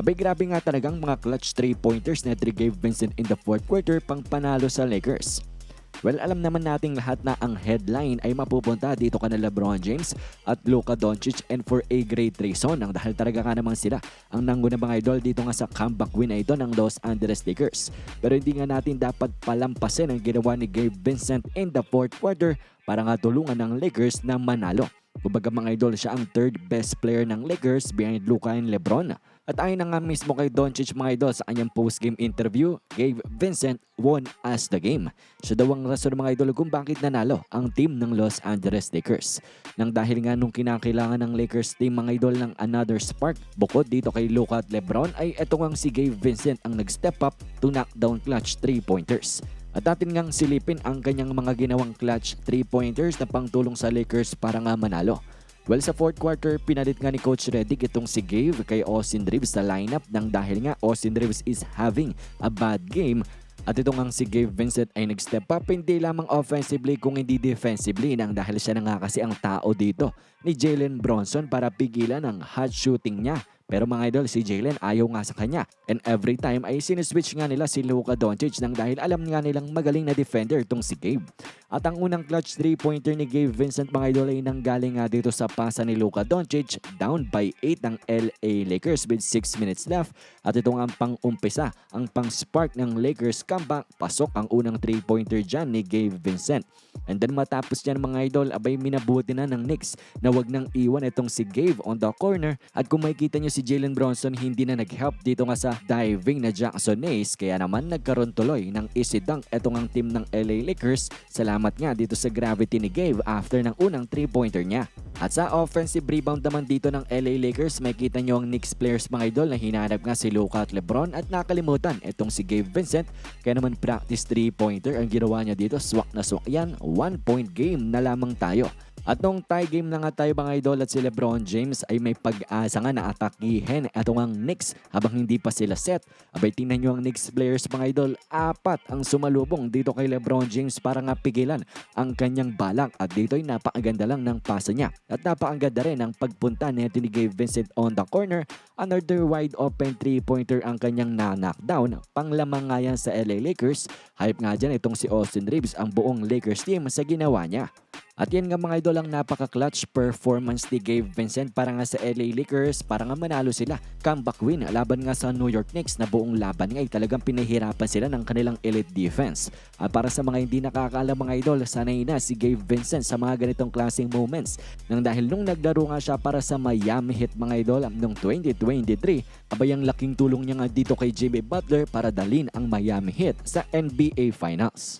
Abay grabe nga talagang mga clutch 3-pointers na Gabe Vincent in the fourth quarter pang panalo sa Lakers. Well, alam naman nating lahat na ang headline ay mapupunta dito kana LeBron James at Luka Doncic and for a great reason ang dahil talaga nga naman sila ang nangguna mga idol dito nga sa comeback win na ito ng Los Angeles Lakers. Pero hindi nga natin dapat palampasin ang ginawa ni Gabe Vincent in the fourth quarter para nga tulungan ng Lakers na manalo. Kumbaga mga idol, siya ang third best player ng Lakers behind Luka and Lebron. At ayon nga mismo kay Doncic mga idol sa kanyang post-game interview, Gabe Vincent won as the game. Siya daw ang rason mga idol kung bakit nanalo ang team ng Los Angeles Lakers. Nang dahil nga nung kinakailangan ng Lakers team mga idol ng another spark, bukod dito kay Luka at Lebron ay eto nga si Gabe Vincent ang nag-step up to knock down clutch 3-pointers. At atin ngang silipin ang kanyang mga ginawang clutch 3-pointers na pangtulong sa Lakers para nga manalo. Well, sa fourth quarter, pinalit nga ni Coach Redick itong si Gabe kay Austin Reeves sa lineup nang dahil nga Austin Reeves is having a bad game at ito nga si Gabe Vincent ay nag-step up hindi lamang offensively kung hindi defensively nang dahil siya na nga kasi ang tao dito ni Jalen Bronson para pigilan ang hot shooting niya. Pero mga idol, si Jalen ayaw nga sa kanya. And every time ay siniswitch nga nila si Luka Doncic nang dahil alam nga nilang magaling na defender itong si Gabe. At ang unang clutch 3-pointer ni Gabe Vincent mga idol ay nanggaling nga dito sa pasa ni Luka Doncic down by 8 ng LA Lakers with 6 minutes left. At ito nga ang pang-umpisa, ang pang-spark ng Lakers comeback. Pasok ang unang 3-pointer dyan ni Gabe Vincent. And then matapos yan mga idol, abay minabuti na ng Knicks na wag nang iwan itong si Gabe on the corner. At kung makikita nyo si Jalen Bronson hindi na nag-help dito nga sa diving na Jackson Ace kaya naman nagkaroon tuloy ng easy dunk itong ang team ng LA Lakers. Salamat nga dito sa gravity ni Gabe after ng unang 3-pointer niya. At sa offensive rebound naman dito ng LA Lakers, makita nyo ang Knicks players mga idol na hinanap nga si Luka at Lebron at nakalimutan itong si Gabe Vincent. Kaya naman practice 3-pointer ang ginawa niya dito. Swak na swak yan. One point game na lamang tayo. At nung tie game na nga tayo mga idol at si Lebron James ay may pag-asa nga na atakihin ito ang Knicks habang hindi pa sila set. Abay tingnan nyo ang Knicks players mga idol, apat ang sumalubong dito kay Lebron James para nga pigilan ang kanyang balak at dito ay napakaganda lang ng pasa niya. At napakaganda rin ang pagpunta ni Anthony Gabe Vincent on the corner. Another wide open 3-pointer ang kanyang na-knockdown. Panglamang nga yan sa LA Lakers. Hype nga dyan itong si Austin Reeves ang buong Lakers team sa ginawa niya. At yan nga mga idol ang napaka-clutch performance ni Gabe Vincent para nga sa LA Lakers para nga manalo sila. Comeback win laban nga sa New York Knicks na buong laban nga ay talagang pinahirapan sila ng kanilang elite defense. At para sa mga hindi nakakaalam mga idol, sanay na si Gabe Vincent sa mga ganitong klaseng moments. Nang dahil nung naglaro nga siya para sa Miami Heat mga idol noong 2023, abay ang laking tulong niya nga dito kay Jimmy Butler para dalin ang Miami Heat sa NBA Finals.